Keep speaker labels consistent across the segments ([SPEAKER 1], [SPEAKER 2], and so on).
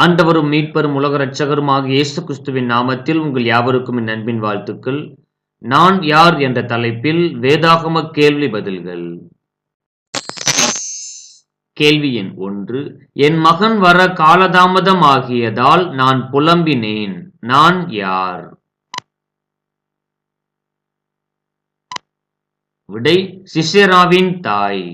[SPEAKER 1] ஆண்டவரும் மீட்பரும் உலக இரட்சகருமாகிய இயேசு கிறிஸ்துவின் நாமத்தில் உங்கள் யாவருக்கும் என் அன்பின் வாழ்த்துக்கள். நான் யார் என்ற தலைப்பில் வேதாகம கேள்வி பதில்கள். கேள்வி எண் ஒன்று என் மகன் வர காலதாமதம் ஆகியதால் நான் புலம்பினேன். நான் யார்? விடை சிசேராவின் தாய்.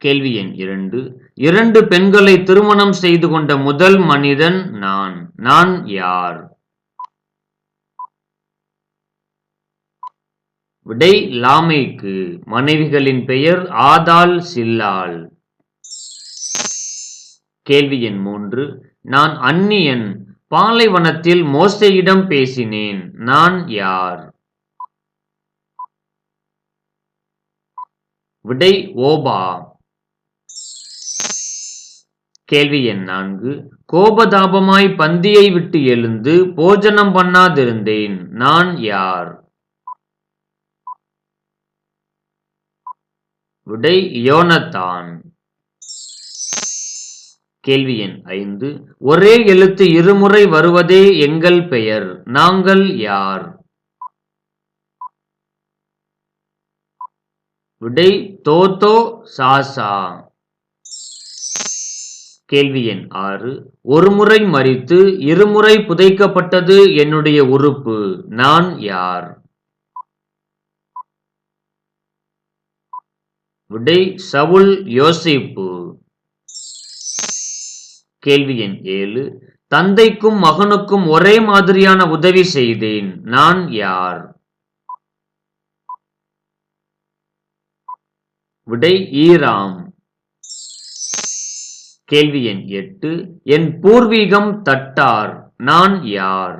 [SPEAKER 1] கேள்வி எண் இரண்டு. இரண்டு பெண்களை திருமணம் செய்து கொண்ட முதல் மனிதன் நான். நான் யார்? விடை லாமைக்கு. மனைவிகளின் பெயர் ஆதாள் சில்லாள் கேள்வி எண் மூன்று. நான் அந்நியன். பாலைவனத்தில் மோசையிடம் பேசினேன். நான் யார்? விடை ஓபா. கேள்வி எண் நான்கு. கோபதாபமாய் பந்தியை விட்டு எழுந்து போஜனம் பண்ணாதிருந்தேன். நான் யார்? விடை யோனத்தான். கேள்வி எண் ஐந்து. ஒரே எழுத்து இருமுறை வருவதே எங்கள் பெயர். நாங்கள் யார்? விடை தோதோ சாசா. கேள்வி எண் ஆறு. ஒருமுறை மறித்து இருமுறை புதைக்கப்பட்டது என்னுடைய உறுப்பு. நான் யார்? விடை சவுல் யோசிப்பு. கேள்வி எண் ஏழு. தந்தைக்கும் மகனுக்கும் ஒரே மாதிரியான உதவி செய்தேன். நான் யார்? விடை ஈராம். கேள்வி எண் எட்டு என் பூர்வீகம் தட்டார் நான் யார்?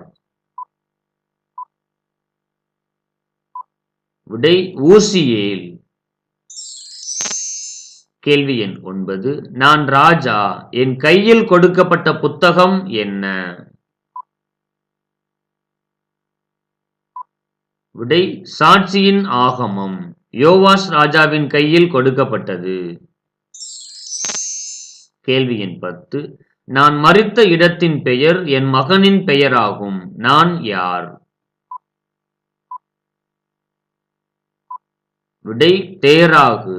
[SPEAKER 1] விடை ஊசியேல் கேள்வி எண் ஒன்பது நான் ராஜா என் கையில் கொடுக்கப்பட்ட புத்தகம் என்ன? விடை சாட்சியின் ஆகமம் யோவாஸ் ராஜாவின் கையில் கொடுக்கப்பட்டது. கேள்வி எண் பத்து. நான் மறித்த இடத்தின் பெயர் என் மகனின் பெயராகும். நான் யார்? விடை தேராகு.